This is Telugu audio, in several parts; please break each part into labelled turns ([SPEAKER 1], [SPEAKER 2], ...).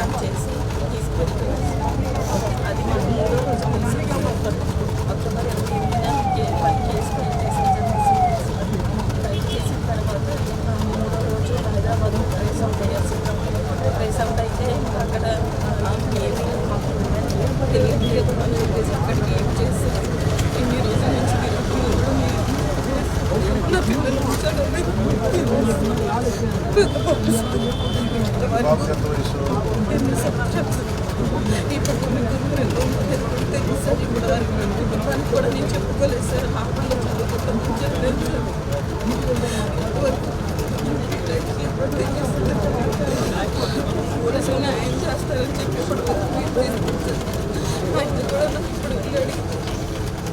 [SPEAKER 1] రన్ చేసి ఇప్పుడు కొన్ని గురువులు సార్ కూడా నేను చెప్పుకోలేదు సార్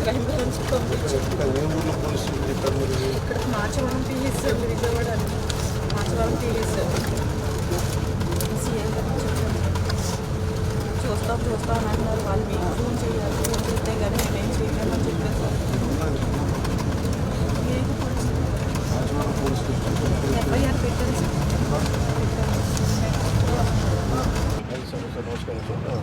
[SPEAKER 1] క్రైమ్ బ్రాంచ్ పంపించారు
[SPEAKER 2] ఇంకా ఏ ఊర్లో పోలీసులు చెప్పారు మీరు
[SPEAKER 1] ఇక్కడ మార్చవరం పిఎస్ సార్ విజయవాడ అని. మార్చవరం పిఎస్ సార్ సీఏ గారు చెప్పారు. చూస్తాం చూస్తాం అని అన్నారు వాళ్ళు మీకు ఫోన్ చేయాలి ఫోన్ చేస్తే కానీ మేమేం చేయలేమని చెప్పారు సార్ ఏది police
[SPEAKER 2] Rajawada police station
[SPEAKER 1] FIR పెట్టాను సార్ పెట్టాను.
[SPEAKER 2] సార్ సార్ నమస్కారం సార్